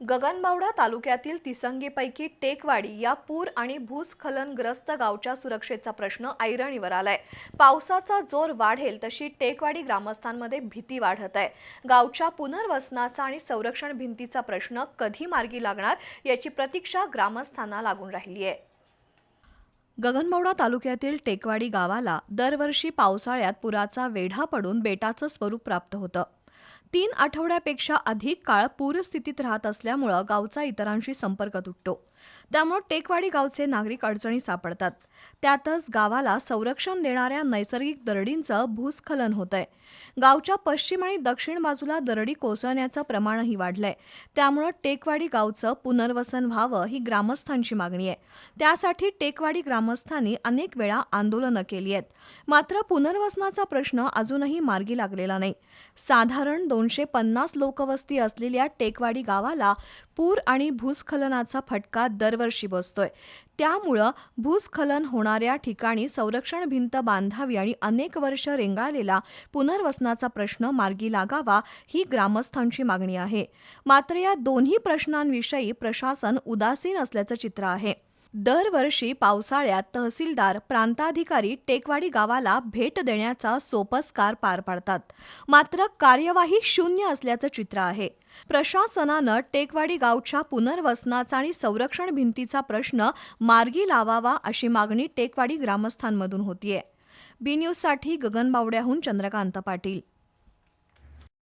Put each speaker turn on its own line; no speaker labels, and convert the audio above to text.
गगनबावडा तालुक्यातील तिसंगीपैकी टेकवाडी या पूर आणि भूस्खलनग्रस्त गावच्या सुरक्षेचा प्रश्न ऐरणीवर आलाय. पावसाचा जोर वाढेल तशी टेकवाडी ग्रामस्थांमध्ये भीती वाढत आहे. गावच्या पुनर्वसनाचा आणि संरक्षण भिंतीचा प्रश्न कधी मार्गी लागणार याची प्रतीक्षा ग्रामस्थांना लागून राहिली आहे. गगनबावडा तालुक्यातील टेकवाडी गावाला दरवर्षी पावसाळ्यात पुराचा वेढा पडून बेटाचं स्वरूप प्राप्त होतं. तीन आठवड्यापेक्षा अधिक काळ पूरस्थितीत राहत असल्यामुळं गावचा इतरांशी संपर्क तुटतो. त्यामुळे टेकवाडी गावचे नागरिक अडचणी सापडतात. त्यातच गावाला संरक्षण देणाऱ्या नैसर्गिक दरडींचं भूस्खलन होतंय. गावच्या पश्चिम आणि दक्षिण बाजूला दरडी कोसळण्याचं प्रमाणही वाढलंय. त्यामुळं टेकवाडी गावचं पुनर्वसन व्हावं ही ग्रामस्थांची मागणी आहे. त्यासाठी टेकवाडी ग्रामस्थांनी अनेक वेळा आंदोलनं केली आहेत. मात्र पुनर्वसनाचा प्रश्न अजूनही मार्गी लागलेला नाही. साधारण दोनशे पन्नास लोकवस्ती असलेल्या टेकवाडी गावाला पूर आणि भूस्खलनाचा फटका दरवर्षी बसतोय. त्यामुळं भूस्खलन होणाऱ्या ठिकाणी संरक्षण भिंत बांधावी आणि अनेक वर्ष रेंगाळलेला पुनर्वसनाचा प्रश्न मार्गी लागावा ही ग्रामस्थांची मागणी आहे. मात्र या दोन्ही प्रश्नांविषयी प्रशासन उदासीन असल्याचं चित्र आहे. दरवर्षी पावसाळ्यात तहसीलदार प्रांताधिकारी टेकवाडी गावाला भेट देण्याचा सोपस्कार पार पाडतात. मात्र कार्यवाही शून्य असल्याचं चित्र आहे. प्रशासनानं टेकवाडी गावच्या पुनर्वसनाचा आणि संरक्षण भिंतीचा प्रश्न मार्गी लावावा अशी मागणी टेकवाडी ग्रामस्थांमधून होतीये. बी न्यूजसाठी गगन बावड्याहून चंद्रकांत पाटील.